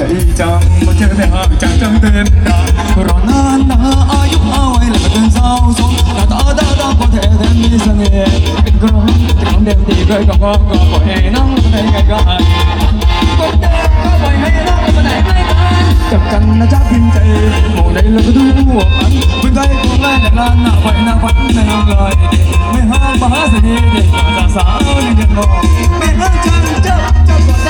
ใจจังมาเจอแต่หากจากจังเดินดังรอนานนะอายุเอาไว้แล้วเป็นสาวสมแต่ตาตาตาพอแท้แท้มีเสน่ห์เป็นกรองจะของเดิมดีด้วยก็พอก็ปล่อยให้น้องไปไงก็หายกดเดิมก็ปล่อยให้น้องไปไหนไม่ได้จับกันนะจ้าพิมใจมองได้แล้วก็ดูหัวมันพื้นใจของแม่แต่ลานหน้าไว้หน้าฟันในน้องเลยไม่ห้ามมาหาเสน่ห์เด็กสาวสาวนี่เดินมองไม่ห้ามจังเจ้าเจ้าก็ได้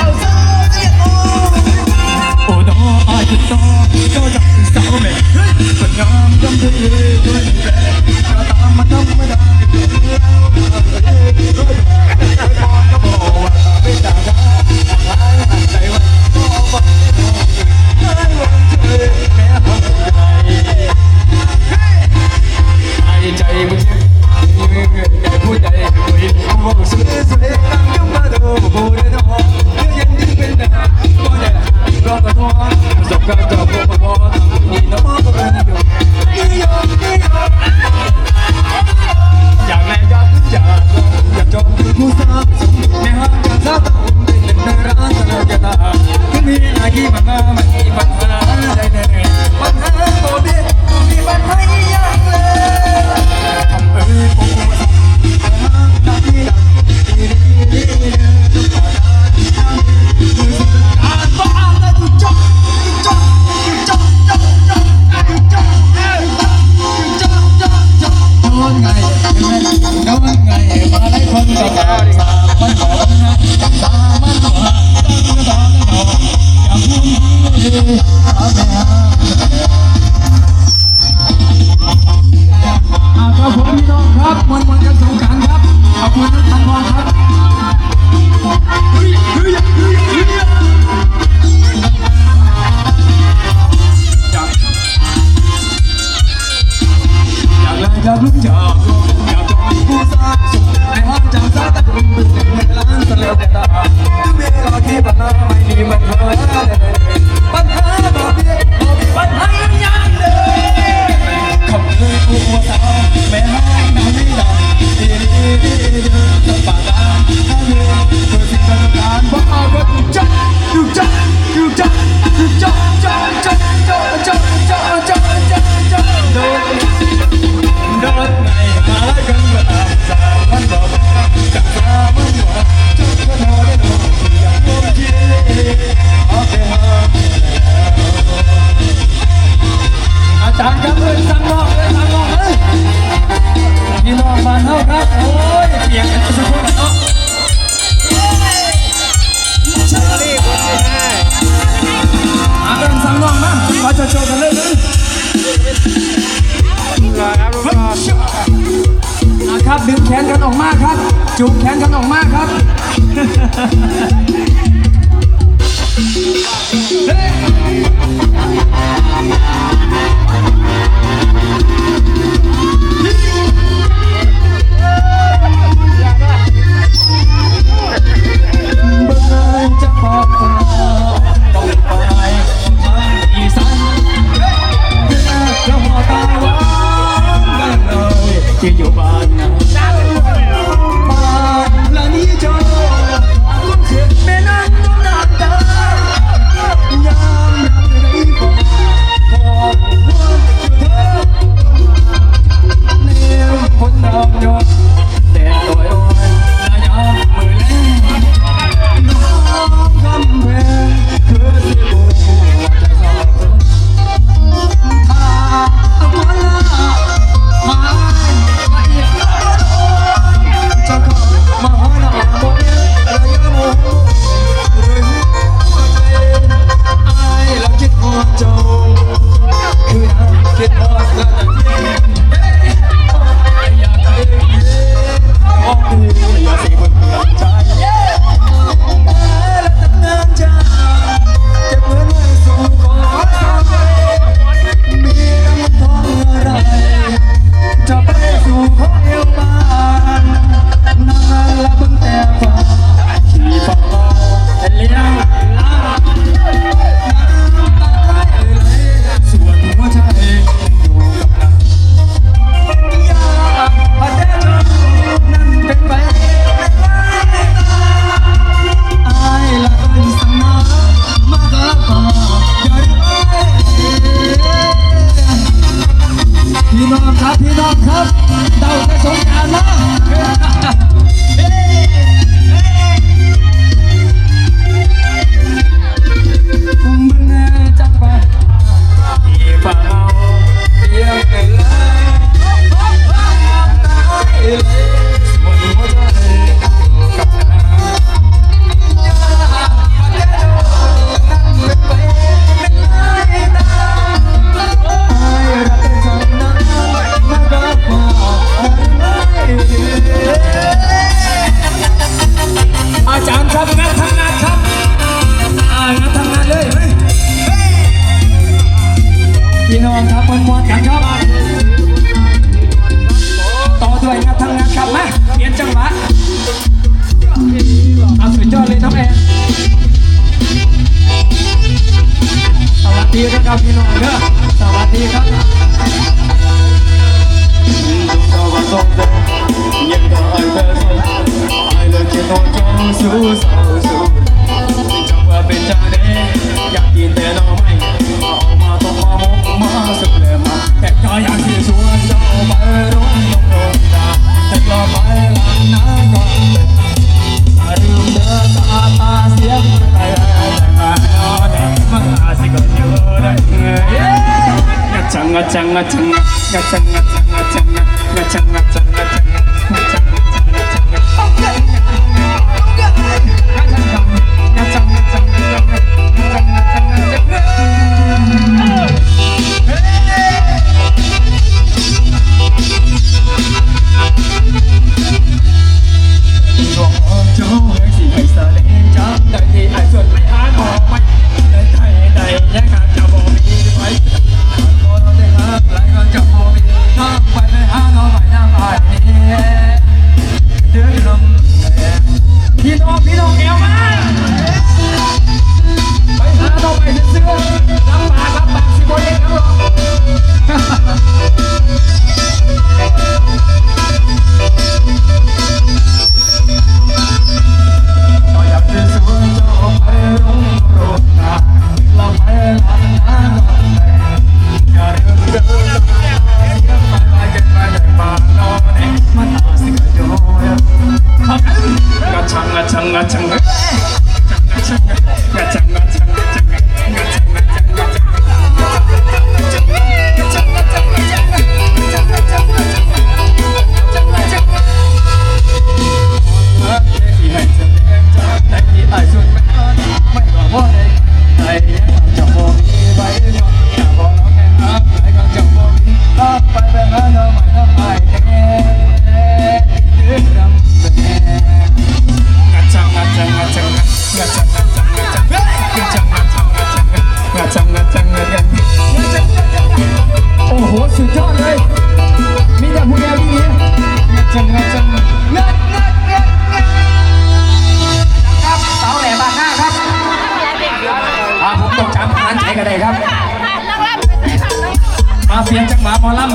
get off.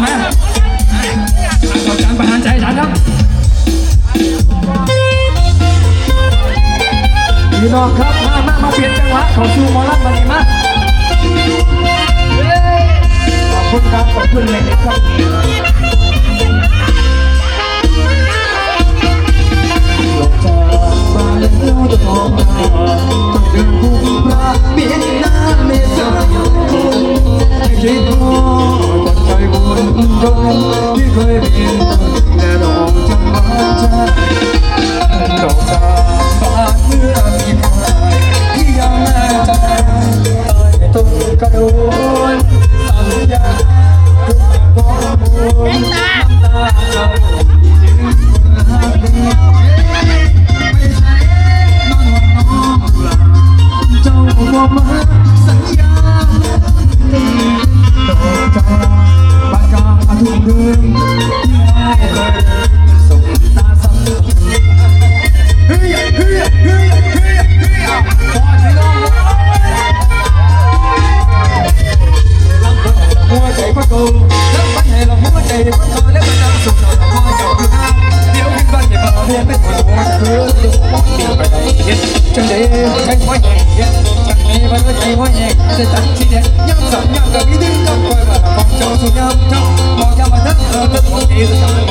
มาขอบการประหารใจฉันครับพี่น้องครับมามามาเปลี่ยนจังหวะขอชูมอลล์มาดีมาขอบคุณครับขอบคุณเลยครับดือนกุมภพันธ์ปีหน้าเมษายนคิดว่า เป็นคนร้ที่เคยเป็นแต่ดอกจำบ้าใจดอกตาบานเมื่อมีายที่ยังแน่ใจตายต้นกระโดนสัญญาดูมองมูลตาตาจึงคนหาดีไม่ใช่นอนห้องนอนจ้าว่ามา sẽ tán chi đen nhắm sóng nhắm cả bí đinh trong quay mà phòng trong xuống nhắm trong màu da mà đất ở đất một tí rồi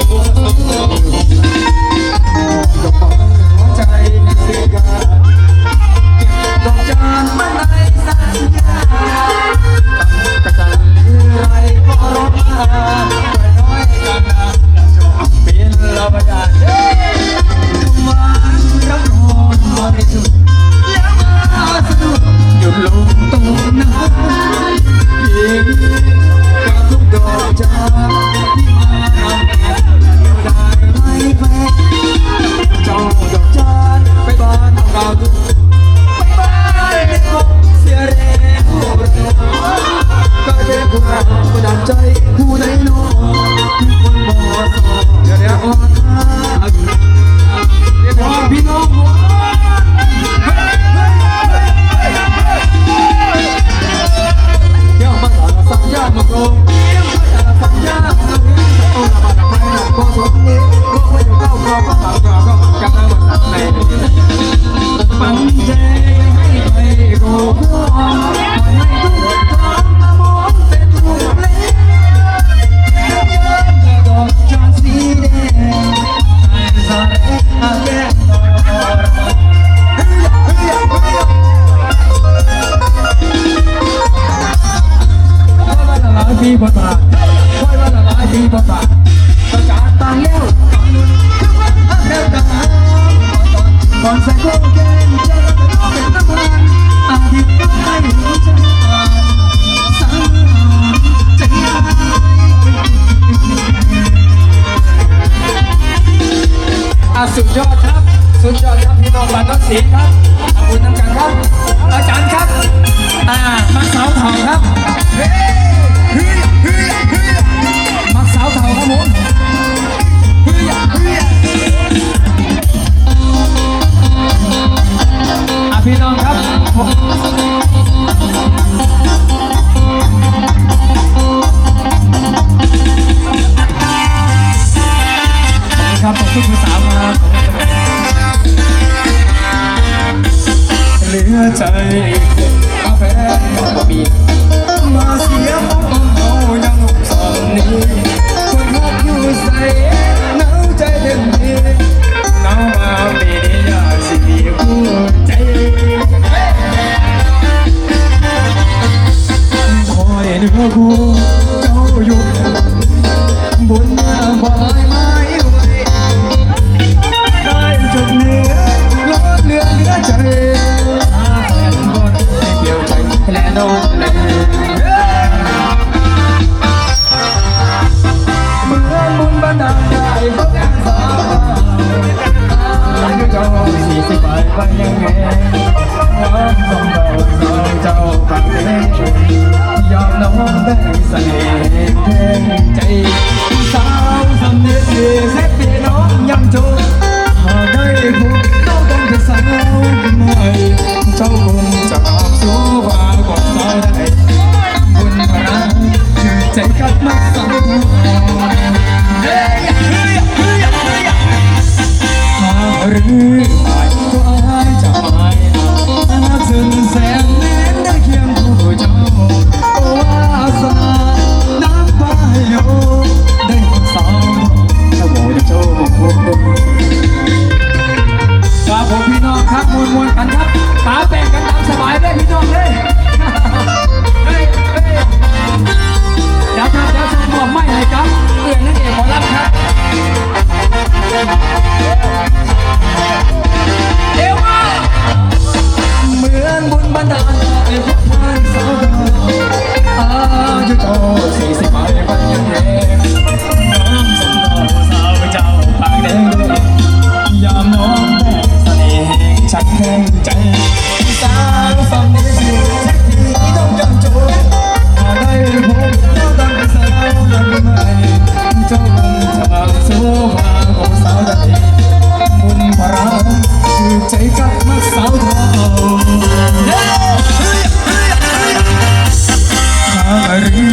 สุดยอดครับพี่น้องบัตรนักศิลป์ครับขอบคุณน้งกันครับ อาจารย์ครับอ่ามักสาวเถ่าครับเฮ้เฮ้เฮ้เฮ้มักสาวเถ่าครับผมเฮ้เฮ้อะพี่น้องครับครับขอบคุณผู้สาวครับ ลือใจอาแฟนบีมาเสียของเรายังหนุ่มสอนนี้คนรักอยู่ใส่หนาวใจเต็มทีหนาวมาไม่ได้อยากสิหัวใจคอยเนื้อคู่เจ้าอยู่บนหน้าใบไม้ ห